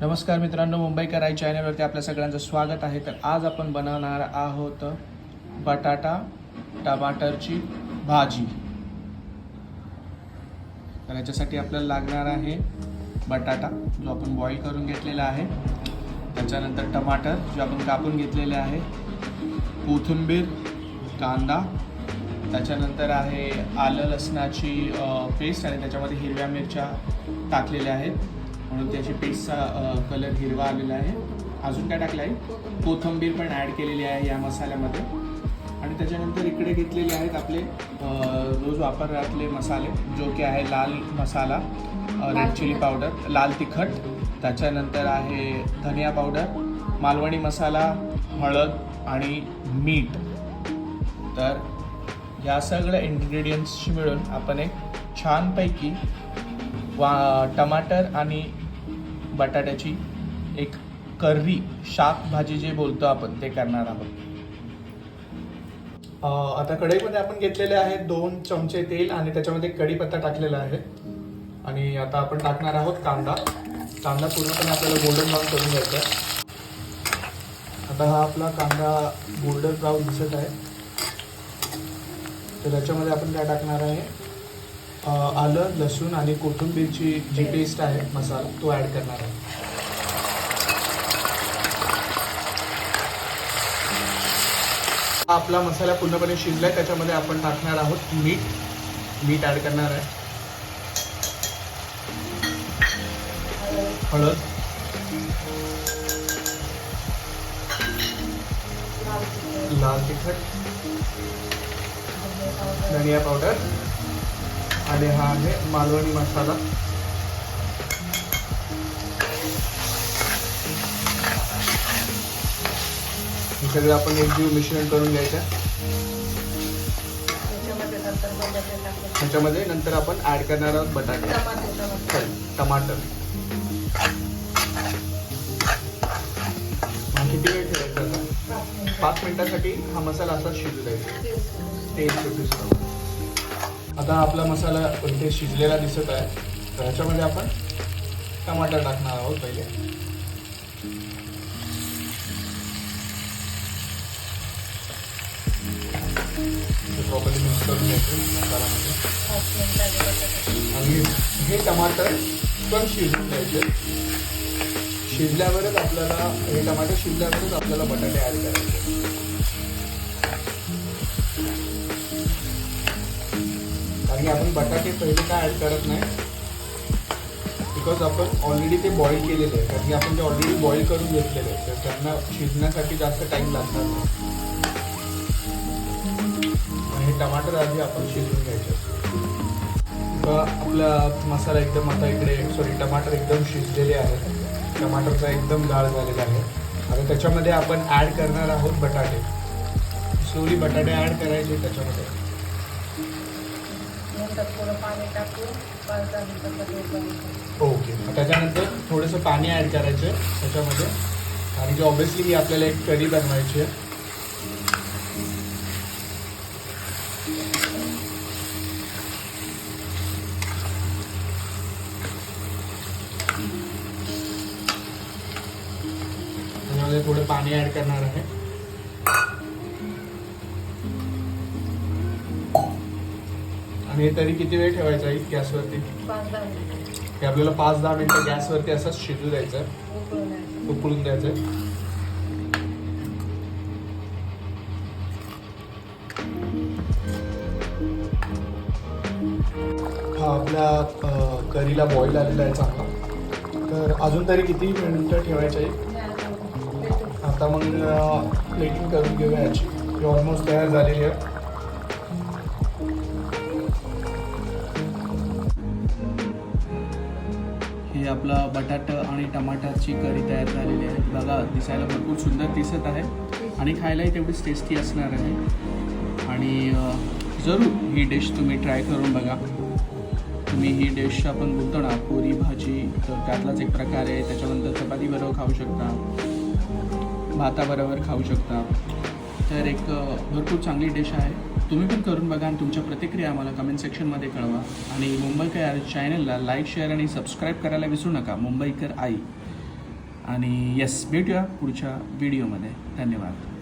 नमस्कार मित्रांनो मुंबईकर आई चॅनलवरती आपल्या सगळ्यांचं स्वागत आहे. तर आज आपण बनवणार आहोत बटाटा टमाटरची भाजी. तर याच्यासाठी आपल्याला लागणार आहे बटाटा जो आपण बॉईल करून घेतलेला आहे. त्याच्यानंतर टमाटर जे आपण कापून घेतलेले आहे. कोथिंबीर कांदा. त्याच्यानंतर आहे आलं लसणाची पेस्ट आणि त्याच्यामध्ये हिरव्या मिरच्या टाकलेल्या आहेत. म्हणून त्याची पेस्टचा कलर हिरवा आलेला आहे. अजून काय टाकलं आहे कोथिंबीर पण ॲड केलेली आहे या मसाल्यामध्ये. आणि त्याच्यानंतर इकडे घेतलेले आहेत आपले रोज वापरातले मसाले जो की आहे लाल मसाला रेड चिली पावडर लाल तिखट. त्याच्यानंतर आहे धनिया पावडर मालवणी मसाला हळद आणि मीठ. तर या सगळ्या इन्ग्रेडियंट्सची मिळून आपण एक छानपैकी वा टमाटर आणि बटाट्याची एक कर्री शाक भाजी जे बोलतो आपण ते करणार आहोत. आता कढईमध्ये आपण घेतलेले आहेत दोन चमचे तेल आणि त्याच्यामध्ये कढीपत्ता टाकलेला आहे. आणि आता आपण टाकणार आहोत कांदा. कांदा पूर्णपणे आपल्याला गोल्डन ब्राऊन करून घ्यायचा आहे. आता हा आपला कांदा गोल्डन ब्राऊन दिसत आहे. तर त्याच्यामध्ये आपण काय टाकणार आहे? आलं लसूण आणि कोथिंबीरची जी पेस्ट आहे मसाला तो ॲड करणार आहे. हा आपला मसाला पूर्णपणे शिजलाय त्याच्यामध्ये आपण टाकणार आहोत मीठ. मीठ ॲड करणार आहे. हळद. लाल तिखट. धनिया पावडर आणि हा आहे मालवणी मसाला हे सगळं आपण एकजीव मिश्रण करून घ्यायचं. ह्याच्यामध्ये नंतर आपण ऍड करणार आहोत बटाटे टमाटर किती वेळ ठेवायचा? पाच मिनिटं. पाच मिनिटासाठी हा मसाला असा शिजू द्यायचा तेल. सुटूस आता आपला मसाला इथे शिजलेला दिसत आहे तर ह्याच्यामध्ये आपण टमाटर टाकणार आहोत पहिले. प्रॉपरली मिक्स करून घ्यायचं मसाल्यामध्ये. आणि हे टमाटर पण शिजून द्यायचे शिजल्यावरच आपल्याला हे टमाटर शिजल्यावरच आपल्याला बटाटे ॲड करायचे. आणि आपण बटाटे पहिले काय ॲड करत नाही? बिकॉज आपण ऑलरेडी ते बॉईल केलेले आहे कारण की आपण ते ऑलरेडी बॉईल करून घेतलेले आहे तर त्यांना शिजण्यासाठी जास्त टाईम लागणार नाही. आणि हे टमाटर आधी आपण शिजवून घ्यायचे आपला मसाला एकदम आता इकडे सॉरी टमाटर एकदम शिजलेले आहे टमाटरचा एकदम गाळ झालेला आहे. आता त्याच्यामध्ये आपण ॲड करणार आहोत बटाटे. स्लोली बटाटे ॲड करायचे त्याच्यामध्ये. नंतर थोडं पाणी टाकून पाच दहा ओके. त्याच्यानंतर थोडंसं पाणी ॲड करायचं त्याच्यामध्ये. आणि की ऑब्विसली ही आपल्याला एक कढी बनवायची आहे. त्याच्यामध्ये थोडं पाणी ॲड करणार आहे. हे तरी किती वेळ ठेवायचं आहे गॅसवरती? हे आपल्याला पाच दहा मिनिटं गॅसवरती असंच शिजू द्यायचं. आहे उकळून द्यायचं. हा आपल्या करीला बॉईल आलेला आहे चांगला. तर अजून तरी किती मिनिटं ठेवायचं आहे. आता मग प्लेटिंग करून घेऊया याची. ही ऑलमोस्ट तयार झालेली आहे. ही आपलं बटाटा आणि टमाटरची करी तयार झालेली आहे. बघा दिसायला भरपूर सुंदर दिसत आहे आणि खायलाही तेवढीच टेस्टी असणार आहे. आणि जरूर ही डिश तुम्ही ट्राय करून बघा. तुम्ही ही डिश आपण बोलतो ना पुरी भाजी तर त्यातलाच एक प्रकार आहे. त्याच्यानंतर चपातीबरोबर खाऊ शकता. भाताबरोबर खाऊ शकता. तर एक भरपूर चांगली डिश आहे. तुम्ही पण करून बघा आणि तुमच्या प्रतिक्रिया आम्हाला कमेंट सेक्शनमध्ये कळवा. आणि मुंबईकर चॅनलला लाईक शेअर आणि सबस्क्राईब करायला विसरू नका. मुंबईकर आई. आणि येस भेटूया पुढच्या व्हिडिओमध्ये धन्यवाद.